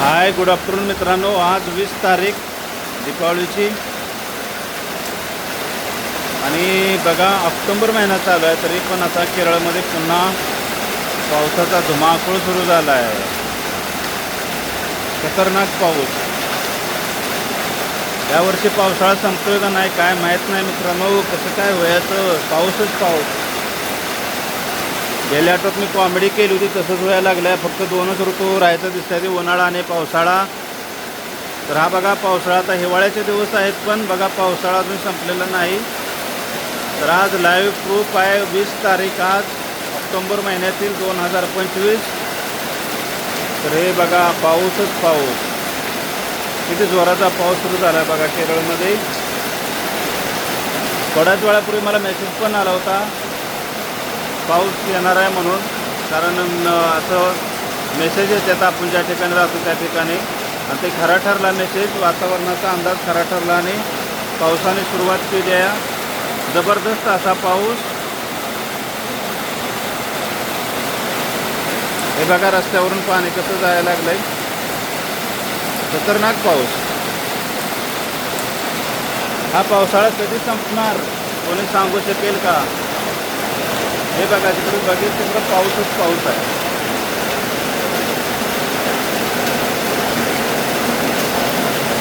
Hi good afternoon मित्रांनो. आज वीस तारीख दीपावलीची. आणि बघा ऑक्टोंबर महिना चालू आहे तरी पण आता केरळमध्ये पुन्हा पावसाचा धुमाकूळ सुरू झाला आहे खतरनाक पाऊस. यावर्षी पावसाळा संपतोय का नाही काय माहीत नाही मित्रांनो. कसं काय व्हायचं पाऊसच पाऊस. गेल्या आठवत मी कॉमेडी केली होती तसंच व्हायला लागलं आहे फक्त दोनच ऋतू राहायचं दिसतं ते उन्हाळा आणि पावसाळा. तर हा बघा पावसाळा आता हिवाळ्याचे दिवस आहेत पण बघा पावसाळा अजून संपलेला नाही. तर आज लाईव्ह प्रूफ आहे वीस तारीख आज ऑक्टोबर महिन्यातील दोन हजार पंचवीस. तर हे बघा पाऊसच पाऊस. किती जोराचा पाऊस सुरू झाला बघा केरळमध्ये. थोड्याच वेळापूर्वी मला मेसेज पण आला होता. पाऊस येणार आहे म्हणून. कारण असं मेसेज येतात आपण ज्या ठिकाणी राहतो त्या ठिकाणी. आणि ते खरा ठरला मेसेज वातावरणाचा अंदाज खरा ठरला आणि पावसाने सुरुवात केली आहे. जबरदस्त असा पाऊस. हे बघा रस्त्यावरून पाणी कसं जायला लागलंय. खतरनाक पाऊस. हा पावसाळा कधी संपणार? कोणी सांगू शकेल का? हे बघा तिकडे बघेल तिकडं पाऊसच पाऊस आहे.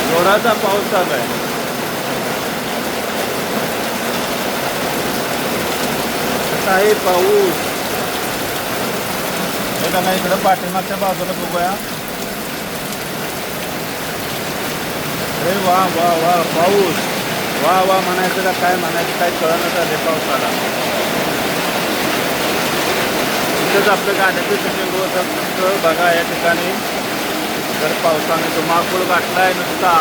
जोराचा पाऊस चालू आहे. आहे पाऊस. हे बघा इकडं पाठीमागच्या बाजूला बघूया. अरे वा वा वा पाऊस. वा वा म्हणायचं का काय म्हणायचं काय कळणं झाले पावसाला. तिथंच आपलं गाण्याचं शूटिंग होत बघा या ठिकाणी तर पावसाने धुमाकूळ गाठलाय नुसता.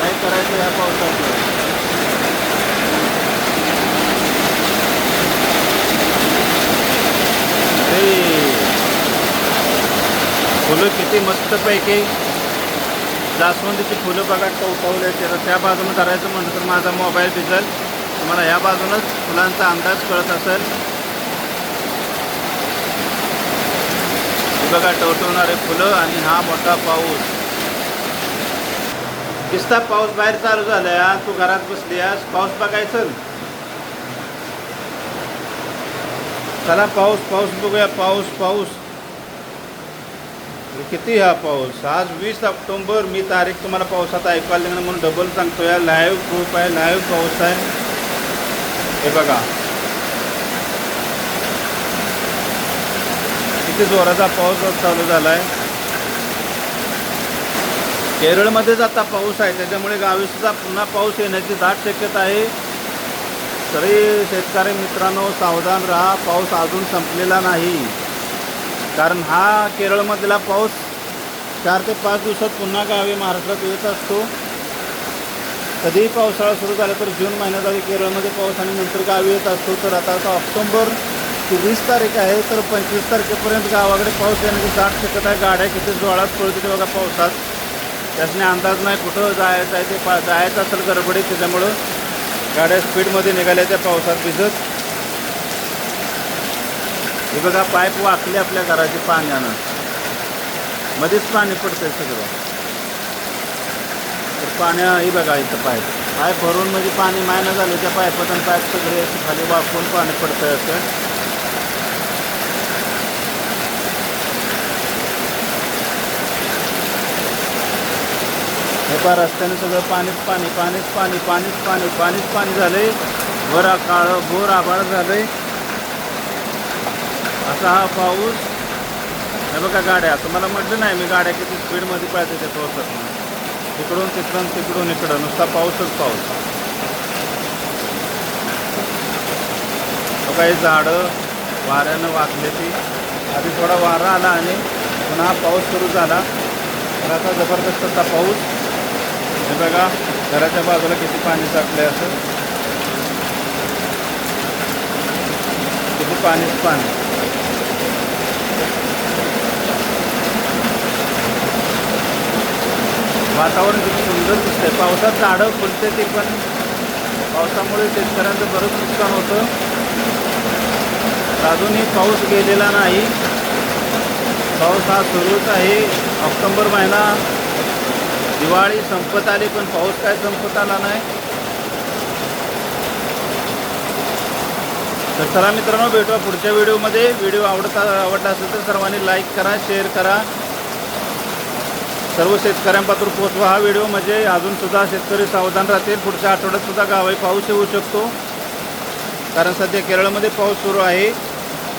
काय करायचं या पावसाचं? फुलं किती मस्तपैकी. जास्वंदीची फुलं बघा टवटवले तर त्या बाजूनं करायचं म्हणलं तर माझा मोबाईल भिजल तुम्हाला ह्या बाजूनच फुलांचा अंदाज कळत असेल. बघा टवटवणारे फुलं आणि हा मोठा पाऊस. दिसता पाऊस बाहेर चालू झालाय आज तू घरात बसली आज पाऊस बघायचं चला पाऊस पाऊस बघूया. पाऊस पाऊस. किती हा पाऊस? आज वीस ऑक्टोंबर. मी तारीख तुम्हाला पावसात ऐकायला म्हणून डबल सांगतो या लाईव्ह प्रूफ आहे लाईव्ह पाऊस आहे. हे बघा. ते जोराचा पाऊस चालू झाला आहे केरळमध्येच आता पाऊस आहे त्याच्यामुळे गावीसुद्धा पुन्हा पाऊस येण्याची दाट शक्यता आहे. तरी शेतकरी मित्रांनो सावधान राहा पाऊस अजून संपलेला नाही. कारण हा केरळमधला पाऊस चार ते पाच दिवसात पुन्हा गावी महाराष्ट्रात येत असतो. कधीही पावसाळा सुरू झाला तर जून महिन्यात आधी केरळमध्ये पाऊस आणि नंतर गावी येत असतो. तर आता आता ऑक्टोबर ती वीस तारीख आहे तर पंचवीस तारखेपर्यंत गावाकडे पाऊस येण्याची दाट शक्यता आहे. गाड्या किती जोरात पळते बघा पावसात. त्यासने अंदाज नाही कुठं जायचं आहे ते पा जायचं असेल गडबडीत त्याच्यामुळं गाड्या स्पीडमध्ये निघाल्या त्या पावसात भिजत. हे बघा पाईप वाकली आपल्या घराची पाण्यानं. मध्येच पाणी पडतंय सगळं. तर पाण्या ही बघा इथं पाईप. पाईप भरून म्हणजे पाणी मायनं झालं त्या पाईपातून पाईप सगळे खाली वाकून पाणी पडतंय असं. हे रस्त्याने सगळं पाणीच पाणी पाणीच पाणी पाणीच पाणी पाणीच पाणी झालंय. वर काळं भोर आभाळ झालंय. असा हा पाऊस. हे बघा गाड्या. तुम्हाला म्हटलं नाही मी गाड्या किती स्पीडमध्ये पाहिजे त्या पावसात तिकडून तिकडून तिकडून इकडं. नुसता पाऊसच पाऊस. बघा हे झाडं वाऱ्यानं वाकले ती. आधी थोडा वारा आला आणि पुन्हा पाऊस सुरू झाला. तर आता जबरदस्त पाऊस. हे बघा घराच्या बाजूला किती पाणी साठलंय असं? किती पाणीच पाणी? वातावरण किती सुंदर दिसतंय. पावसात झाडं फुलते ते पण. पावसामुळे शेतकऱ्यांचं बरंच नुकसान होतं. अजूनही पाऊस गेलेला नाही. पाऊस हा सुरूच आहे. ऑक्टोबर महिना दिवाळी संपत आली पण पाऊस काय संपत आला नाही. तर चला मित्रांनो भेटूया पुढच्या व्हिडिओमध्ये. व्हिडिओ आवडता आवडला असेल तर सर्वांनी लाईक करा शेअर करा. सर्व शेतकऱ्यांपासून पोचवा हा व्हिडिओ. म्हणजे अजूनसुद्धा शेतकरी सावधान राहतील. पुढच्या आठवड्यात सुद्धा गावाही पाऊस येऊ शकतो. कारण सध्या केरळमध्ये पाऊस सुरू आहे.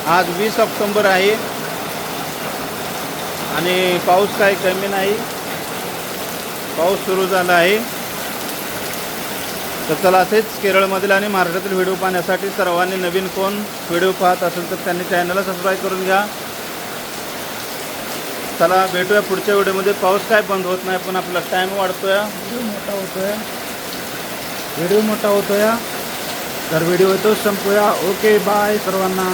आज वीस ऑक्टोंबर आहे. आणि पाऊस काही कमी नाही. पाऊस सुरू झाला आहे. तर चला असेच केरळमधील आणि महाराष्ट्रातील व्हिडिओ पाहण्यासाठी सर्वांनी नवीन कोण व्हिडिओ पाहत असेल तर त्यांनी चॅनलला सबस्क्राईब करून घ्या. चला भेटूया पुढच्या व्हिडिओमध्ये. पाऊस काय बंद होत नाही पण आपला टाईम वाढतोय. व्हिडिओ मोठा होतोय. व्हिडिओ मोठा होतोय. तर व्हिडिओ इथंच संपूया. ओके बाय सर्वांना.